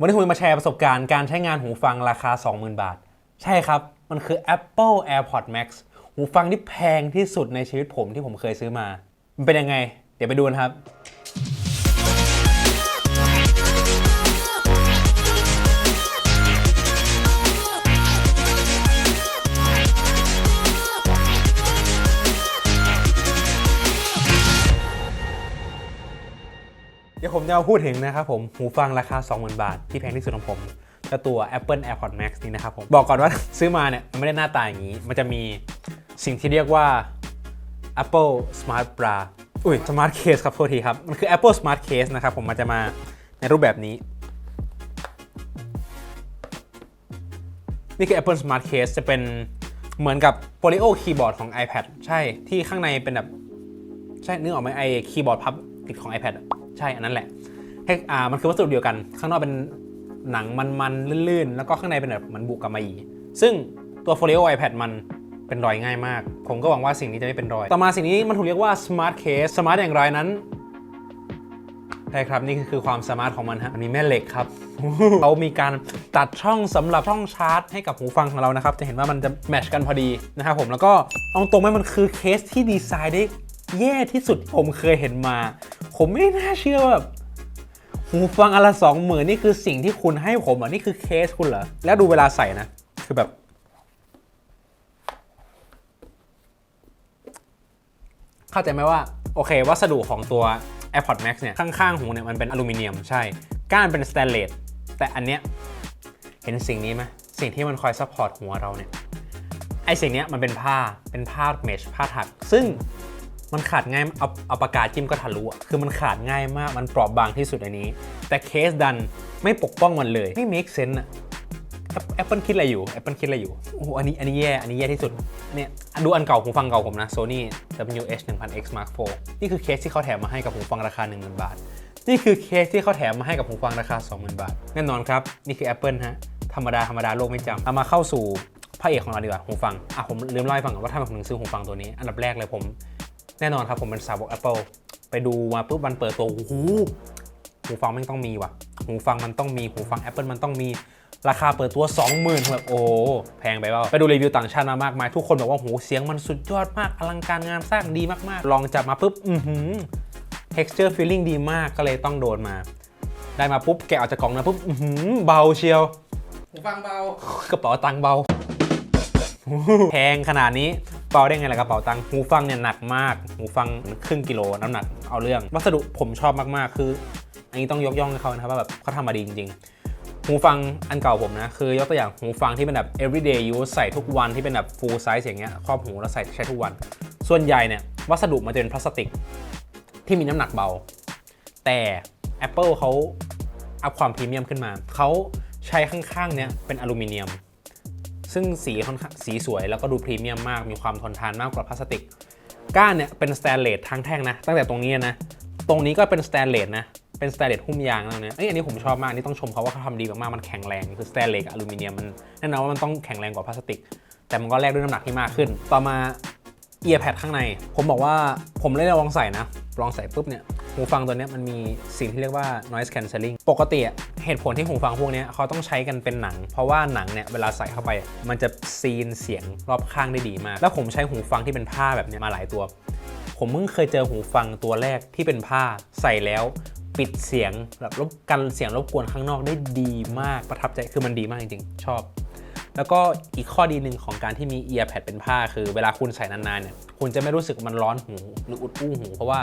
วันนี้ผมจะมาแชร์ประสบการณ์การใช้งานหูฟังราคา 20,000 บาท ใช่ครับ มันคือ Apple AirPods Max หูฟังที่แพงที่สุดในชีวิตผมที่ผมเคยซื้อมา มันเป็นยังไง เดี๋ยวไปดูกันครับ ผมจะมาพูดถึงนะครับผมหูฟังราคา 20,000 บาท ที่แพงที่สุดของผมเจ้าตัว Apple AirPods Max นี่นะครับผมบอกก่อนว่าซื้อมาเนี่ยมันไม่ได้หน้าตาอย่างนี้ มันจะมีสิ่งที่เรียกว่า Apple Smart Bra อุ้ย Smart Case ครับโทษทีครับ มันคือ Apple Smart Case นะครับผมมันจะมาในรูปแบบนี้ นี่คือ Apple Smart Case จะเป็นเหมือนกับ Polio Keyboard ของ iPad ใช่ที่ข้างในเป็นแบบ ใช่นึกออกไหมไอ้คีย์บอร์ดพับติดของ iPad อะ ใช่อันนั้นแหละให้อ่ามันคือวัสดุเดียวกัน ข้างนอกเป็นหนังมันๆลื่นๆ แล้วก็ข้างในเป็นแบบเหมือนบุกกำมะหยี่ซึ่งตัว Folio iPad มันเป็นรอยง่ายมาก ผมก็หวังว่าสิ่งนี้จะไม่เป็นรอย ต่อมาสิ่งนี้มันถูกเรียกว่า Smart Case Smart อย่างไรนั้นใช่ครับ นี่คือความสามารถของมันฮะมันมีแม่เหล็กครับ เขามีการตัดช่องสำหรับช่องชาร์จให้กับหูฟังของเรานะครับ จะเห็นว่ามันจะแมชกันพอดีนะครับผมแล้วก็เอาตรงไหมมันคือเคสที่ดีไซน์ได้แย่ที่สุดผมเคยเห็นมา ผมไม่น่าเชื่อว่าแบบหูฟังอนละสองหมื่นนี่คือสิ่งที่คุณให้ผมเหรอะนี่คือเคสคุณเหรอ แล้วดูเวลาใส่นะ คือแบบ เข้าใจไหมว่า โอเค วัสดุของตัว AirPods Max เนี่ย ข้างๆ หูเนี่ยมันเป็นอลูมิเนียมใช่ ก้านเป็นสแตนเลสแต่อันเนี้ย เห็นสิ่งนี้ไหมสิ่งที่มันคอยซัพพอร์ตหัวเราเนี่ยไอสิ่งเนี้ยมันเป็นผ้าเป็นผ้าเมชผ้าถัก ซึ่ง มันขาดง่ายเอาเอาปากกาจิ้มก็ทะลุอะคือมันขาดง่ายมากมันเปราะบางที่สุดในนี้ แต่เคสดันไม่ปกป้องมันเลย ไม่ make sense อะแอปเปิลคิดอะไรอยู่ Apple คิดอะไรอยู่โอ้โหอันนี้อันนี้แย่อันนี้แย่ที่สุดเนี่ยดูอันเก่าหูฟังเก่าผมนะ Sony WH 1000X Mark IV นี่คือเคสที่เขาแถมมาให้กับหูฟังราคา 10,000 บาท นี่คือเคสที่เขาแถมมาให้กับหูฟังราคา 20,000 บาท แน่นอนครับ นี่คือ Apple ฮะธรรมดาธรรมดาโลกไม่จำเอามาเข้าสู่พระเอกของเราดีกว่าหูฟังอะผมลืมเล่าให้ฟังก่อนว่าทำไมผมถึงซื้อหูฟังตัวนี้ อันดับแรกเลยผม แน่นอนครับผมเป็นสาวก Apple ไปดูมาปุ๊บวันเปิดตัวโอ้โหหูฟังมันต้องมีว่ะ หูฟังมันต้องมีหูฟัง Apple มันต้องมีราคาเปิดตัว 20,000แบบโอ้โหแพงไปเปล่าไปดูรีวิวต่างชาติมามากมาย ทุกคนบอกว่าหูเสียงมันสุดยอดมาก อลังการงานสร้างดีมากๆ ลองจับมาปุ๊บ อือหือ texture feeling ดีมากก็เลยต้องโดนมา ได้มาปุ๊บ แกะออกจากกล่องนะปุ๊บ อือหือ เบาเชียว หูฟังเบากระเป๋าตังค์เบาแพงขนาดนี้ เบาได้ไงล่ะกระเป๋าตังค์หูฟังเนี่ยหนักมาก หูฟังครึ่งกิโลน้ำหนักเอาเรื่อง วัสดุผมชอบมากๆ คือ อันนี้ต้องยกย่องให้เขานะครับว่าแบบเขาทำมาดีจริงๆ หูฟังอันเก่าผมนะ คือยกตัวอย่างหูฟังที่เป็นแบบ everyday use ใส่ทุกวันที่เป็นแบบ full size อย่างเงี้ยครอบหูแล้วใส่ใช้ทุกวัน ส่วนใหญ่เนี่ยวัสดุมันจะเป็นพลาสติก ที่มีน้ำหนักเบา แต่ Apple เขาอัพความพรีเมียมขึ้นมาเขาใช้ข้างๆเนี่ยเป็นอลูมิเนียม ซึ่งสีค่อนข้างสีสวยแล้วก็ดูพรีเมียมมาก มีความทนทานมากกว่าพลาสติก ก้านเนี่ยเป็นสแตนเลสทั้งแท่งนะ ตั้งแต่ตรงนี้นะ ตรงนี้ก็เป็นสแตนเลสนะ เป็นสแตนเลสหุ้มยางแล้วเนี่ยเอ้ยอันนี้ผมชอบมากอันนี่ต้องชมเขาว่าเขาทำดีมากๆ มันแข็งแรง คือสแตนเลสกับอลูมิเนียมมันแน่นอนว่ามันต้องแข็งแรงกว่าพลาสติก แต่มันก็แลกด้วยน้ำหนักที่มากขึ้น ต่อมาเอียร์แพดข้างใน ผมบอกว่าผมได้ลองใส่นะ ลองใส่ปุ๊บเนี่ย หูฟังตัวนี้มันมีสิ่งที่เรียกว่า noise cancelling ปกติเหตุผลที่หูฟังพวกนี้เขาต้องใช้กันเป็นหนัง เพราะว่าหนังเนี่ยเวลาใส่เข้าไป มันจะซีนเสียงรอบข้างได้ดีมาก แล้วผมใช้หูฟังที่เป็นผ้าแบบนี้มาหลายตัว ผมเพิ่งเคยเจอหูฟังตัวแรกที่เป็นผ้าใส่แล้วปิดเสียงแบบรบกันเสียงรบกวนข้างนอกได้ดีมากประทับใจคือมันดีมากจริงๆ ชอบ แล้วก็อีกข้อดีหนึ่งของการที่มีเอียร์แพดเป็นผ้า คือเวลาคุณใส่นานๆเนี่ยคุณจะไม่รู้สึกมันร้อนหูหรืออุดอู้หู เพราะว่า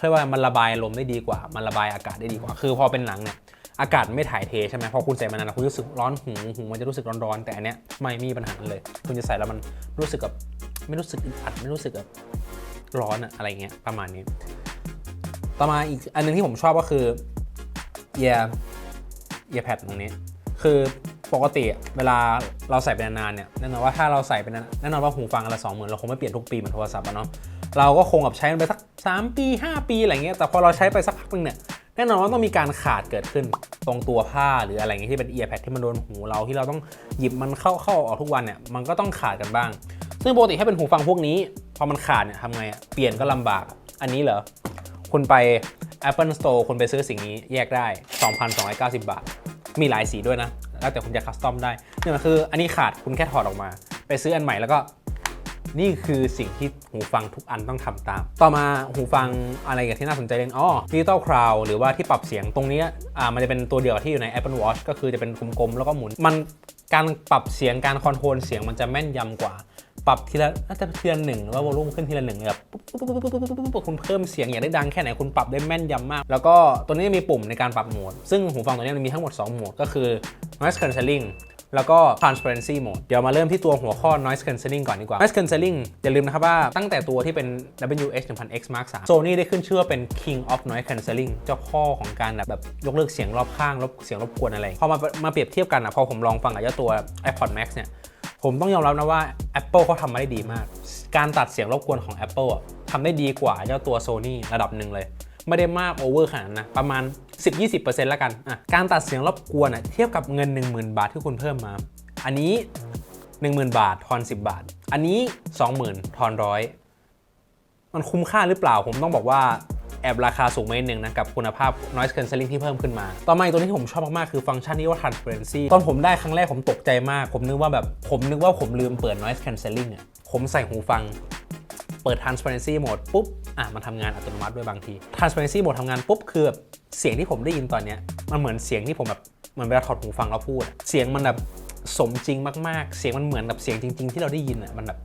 เรียกว่ามันระบายลมได้ดีกว่า มันระบายอากาศได้ดีกว่า คือพอเป็นหนังเนี่ยอากาศไม่ถ่ายเทใช่ไหมพอคุณใส่มานานๆคุณรู้สึกร้อนหูหูมันจะรู้สึกร้อนๆแต่อันเนี้ยไม่มีปัญหาเลย คุณจะใส่แล้วมันรู้สึกแบบไม่รู้สึกอึดอัดไม่รู้สึกแบบร้อนอะอะไรเงี้ยประมาณนี้ ต่อมาอีกอันหนึงที่ผมชอบก็คือเอียเอียแพดตรงนี้ คือปกติเวลาเราใส่ไปนานๆเนี่ยแน่นอนว่าถ้าเราใส่ไปนานแน่นอนว่าหูฟังอนละสองหมื่นเราคงไม่เปลี่ยนทุกปีเหมือนโทรศัพท์อะเนาะเราก็คงแบบใช้มันไปสัก 3 ปี 5 ปีอะไรเงี้ยแต่พอเราใช้ไปสักพักหนึงเนี่ยแน่นอนว่าต้องมีการขาดเกิดขึ้นตรงตัวผ้าหรืออะไรเงี้ยที่เป็นเอียร์แพดที่มันโดนหูเราที่เราต้องหยิบมันเข้าเข้าออกทุกวันเนี่ยมันก็ต้องขาดกันบ้าง ซึ่งปกติถ้เป็นหูฟังพวกนี้ พอมันขาดเนี่ยทำไงอะเปลี่ยนก็ลำบาก อันนี้เหรอคุณไป Apple Store คุณไปซื้อสิ่งนี้แยกได้ 2,290 บาท มีหลายสีด้วยนะ แล้วแต่คุณจะคัสตอมได้นี่มันคืออันนี้ขาดคุณแค่ถอดออกมา ไปซื้ออันใหม่แล้วก็ นี่คือสิ่งที่หูฟังทุกอันต้องทำตาม ต่อมาหูฟังอะไรกันที่น่าสนใจเล่นอ๋อดิจิตอลคราวหรือว่าที่ปรับเสียงตรงนี้อ่ามันจะเป็นตัวเดียวที่อยู่ใน Apple Watch ก็คือจะเป็นกลมๆแล้วก็หมุน มันการปรับเสียงการคอนโทรลเสียงมันจะแม่นยำกว่า ปรับทีละน่าจะทีละหนึ่งหรือว่าวอลลุ่มขึ้นทีละหนึ่งแบบปุ๊บปุ๊บปุ๊บปุ๊บปุ๊บปุ๊บปุ๊บคุณเพิ่มเสียงอยากได้ดังแค่ไหนคุณปรับได้แม่นยำมาก แล้วก็ตัวนี้มีปุ่มในการปรับโหมด ซึ่งหูฟังตัวนี้มันมีทั้งหมด 2 โหมดก็คือ noise cancelling แล้วก็ transparency mode เดี๋ยวมาเริ่มที่ตัวหัวข้อ noise cancelling ก่อนดีกว่า noise cancelling อย่าลืมนะครับว่าตั้งแต่ตัวที่เป็น WH 1000X Mark 3 Sony ได้ขึ้นชื่อว่าเป็น king of noise cancelling เจ้าพ่อของการแบบยกเลิกเสียงรอบข้างรบเสียงรบกวนอะไร พอมามาเปรียบเทียบกันอะพอผมลองฟังกับเจ้าตัว AirPod Max เนี่ยผมต้องยอมรับนะว่า Apple เขาทำมาได้ดีมาก การตัดเสียงรบกวนของ Apple อะทำได้ดีกว่าเจ้าตัว Sony ระดับหนึ่งเลย ไม่ได้มากโอเวอร์ขนาดนะ ประมาณ 10-20%แล้วกันอะการตัดเสียงรบกวนอะเทียบกับเงิน 10,000 บาทที่คุณเพิ่มมา อันนี้ 10,000 บาททอน 10 บาท อันนี้ 20,000ทอนร้อยมันคุ้มค่าหรือเปล่าผมต้องบอกว่าแอบราคาสูงไปนิดนึงนะกับคุณภาพ noise cancelling ที่เพิ่มขึ้นมา ต่อมาอีกตัวที่ผมชอบมาก ๆ คือฟังก์ชันที่ว่า transparency ตอนผมได้ครั้งแรกผมตกใจมาก ผมนึกว่าแบบผมนึกว่าผมลืมเปิด noise cancelling อะผมใส่หูฟัง เปิด transparency mode ปุ๊บ อะมันทำงานอัตโนมัติด้วยบางที transparency mode ทำงานปุ๊บคือแบบเสียงที่ผมได้ยินตอนเนี้ยมันเหมือนเสียงที่ผมแบบเหมือนเวลาถอดหูฟังแล้วพูด เสียงมันแบบสมจริงมากๆ เสียงมันเหมือนแบบเสียงจริง ๆ ที่เราได้ยินอะมันแบบ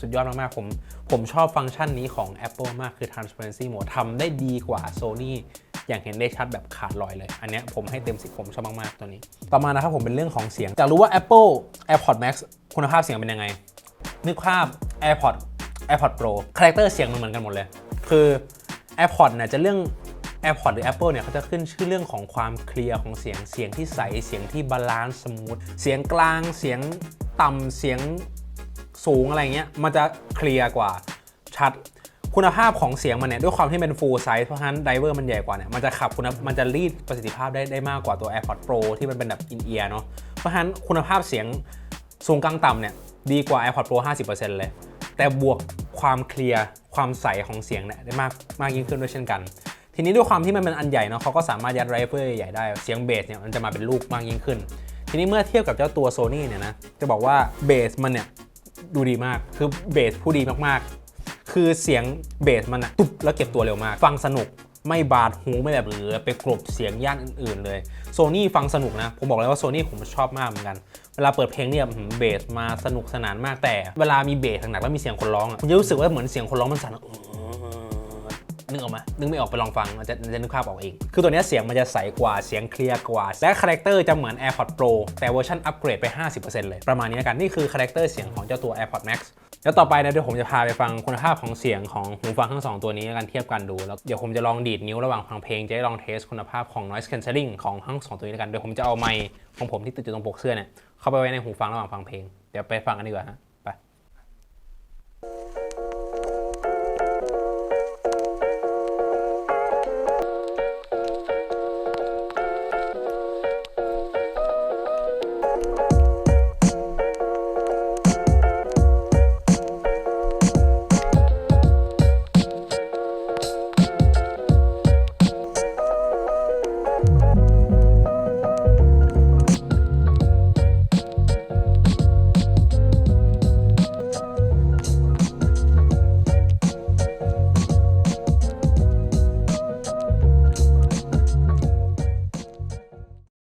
สุดยอดมากๆ ผมผมชอบฟังก์ชันนี้ของ Apple มากคือ transparency mode ทำได้ดีกว่า Sony อย่างเห็นได้ชัดแบบขาดลอยเลย อันนี้ผมให้เต็ม10ผมชอบมากๆ ตัวนี้ ต่อมานะครับผมเป็นเรื่องของเสียงอยากรู้ว่า Apple AirPod Max คุณภาพเสียงเป็นยังไง นึกภาพ AirPod AirPod Pro คาแรคเตอร์เสียงมันเหมือนกันหมดเลย คือ AirPod เนี่ยจะเรื่อง AirPod หรือ Apple เนี่ยเขาจะขึ้นชื่อเรื่องของความเคลียร์ของเสียงเสียงที่ใส เสียงที่บาลานซ์สมูทเสียงกลางเสียงต่ำเสียงสูงอะไรเงี้ยมันจะเคลียร์กว่าชัดคุณภาพของเสียงมันเนี่ยด้วยความที่เป็น full size เพราะฉะนั้นไดเวอร์มันใหญ่กว่าเนี่ยมันจะขับคุณภาพมันจะรีดประสิทธิภาพได้ได้มากกว่าตัว AirPod Pro ที่มันเป็นแบบ in ear เนาะเพราะฉะนั้นคุณภาพเสียงสูงกลางต่ำเนี่ยดีกว่า AirPod Pro 50%เลย แต่บวกความเคลียร์ความใสของเสียงเนี่ยได้มากมากยิ่งขึ้นด้วยเช่นกัน ทีนี้ด้วยความที่มันเป็นอันใหญ่เนาะเขาก็สามารถยัดไรเฟอร์ใหญ่ได้เสียงเบสเนี่ยมันจะมาเป็นลูกมากยิ่งขึ้น ทีนี้เมื่อเทียบกับเจ้าตัวโซนี่เนี่ยนะจะบอกว่าเบสมันเนี่ยดูดีมากคือเบสผู้ดีมากๆ คือเสียงเบสมันอะตุบแล้วเก็บตัวเร็วมาก ฟังสนุก ไม่บาดหูไม่แบบเหลือไปกลบเสียงย่านอื่นๆเลย Sony ฟังสนุกนะ ผมบอกเลยว่า Sony ผมชอบมากเหมือนกัน เวลาเปิดเพลงเนี่ยเบสมาสนุกสนานมากแต่เวลามีเบสหนักๆแล้วมีเสียงคนร้องอะคุณจะรู้สึกว่าเหมือนเสียงคนร้องมันสั่นนึกออกไหมนึกไม่ออกไปลองฟังมันจะจะนึกภาพออกเอง คือตัวนี้เสียงมันจะใสกว่าเสียงเคลียร์กว่า และคาแรคเตอร์จะเหมือน AirPods Pro แต่เวอร์ชันอัปเกรดไป 50%เลย ประมาณนี้แล้วกัน นี่คือคาแรคเตอร์เสียงของเจ้าตัว AirPods Max แล้วต่อไปนะเดี๋ยวผมจะพาไปฟังคุณภาพของเสียงของหูฟังทั้งสองตัวนี้กันเทียบกันดู แล้วเดี๋ยวผมจะลองดีดนิ้วระหว่างฟังเพลงจะได้ลองเทสคุณภาพของ noise cancelling ของทั้งสองตัวนี้กันเดี๋ยวผมจะเอาไมค์ของผมที่ติดอยู่ตรงปกเสื้อเนี่ยเข้าไปไว้ในหูฟังระหว่างฟังเพลง เดี๋ยวไปฟังกันดีกว่าฮะ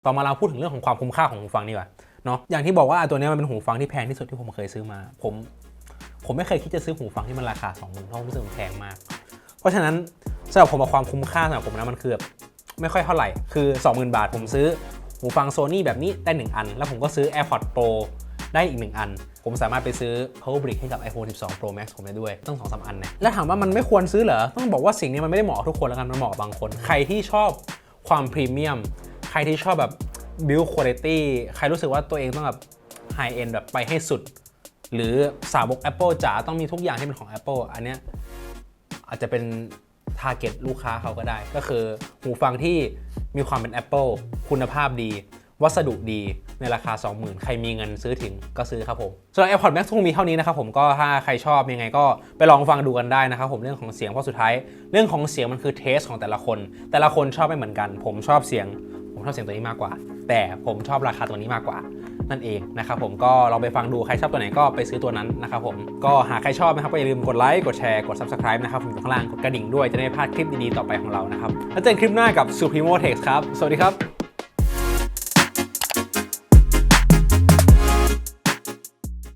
ต่อมาเราพูดถึงเรื่องของความคุ้มค่าของหูฟังดีกว่าเนาะอย่างที่บอกว่าตัวนี้มันเป็นหูฟังที่แพงที่สุดที่ผมเคยซื้อมา ผมผมไม่เคยคิดจะซื้อหูฟังที่มันราคา2 0 0 0 0เพราะผมรู้สึกมันแพงมาก เพราะฉะนั้นสำหรับผมความคุ้มค่าสำหรับผมนะมันคือแบบไม่ค่อยเท่าไหร่ คือ 20,000 บาท ผมซื้อหูฟังโซนี่แบบนี้ได้ 1 อัน แล้วผมก็ซื้อ AirPods Pro ได้อีก 1 อัน ผมสามารถไปซื้อ Power Brick ให้กับ iPhone 12 Pro Max ผมได้ด้วยตั้ง2 3 อันนี่ยแล้วถามว่ามันไม่ควรซื้อเหรอ ต้องบอกว่าสิ่งนี้มันไม่ได้เหมาะทุกคนแล้วกันมันเหมาะกับบางคน ใครที่ชอบความพรีเมียม รที่ชอบแบบ build quality ใครรู้สึกว่าตัวเองต้องแบบ high end แบบไปให้สุด หรือสาวก Apple จ๋าต้องมีทุกอย่างที่เป็นของ Apple อันเนี้ยอาจจะเป็น target ลูกค้าเขาก็ได้ ก็คือหูฟังที่มีความเป็น Apple คุณภาพดี วัสดุดีในราคา 20,000 ใครมีเงินซื้อถึงก็ซื้อครับผมสำหรับ AirPods Max คงมีเท่านี้นะครับผมก็ถ้าใครชอบยังไงก็ไปลองฟังดูกันได้นะครับผมเรื่องของเสียงเพราะสุดท้าย เรื่องของเสียงมันคือเทสของแต่ละคน แต่ละคนชอบไม่เหมือนกัน ผมชอบเสียง ผมชอบเสียงตัวนี้มากกว่า แต่ผมชอบราคาตัวนี้มากกว่า นั่นเองนะครับผมก็ลองไปฟังดูใครชอบตัวไหนก็ไปซื้อตัวนั้นนะครับผมก็หากใครชอบนะครับก็อย่าลืมกดไลค์กดแชร์กด subscribe นะครับผมอยู่ข้างล่างกดกระดิ่งด้วยจะได้ไม่พลาดคลิปดีๆต่อไปของเรานะครับแล้วเจอกันคลิปหน้ากับ Supremo Text ครับสวัสดีครับ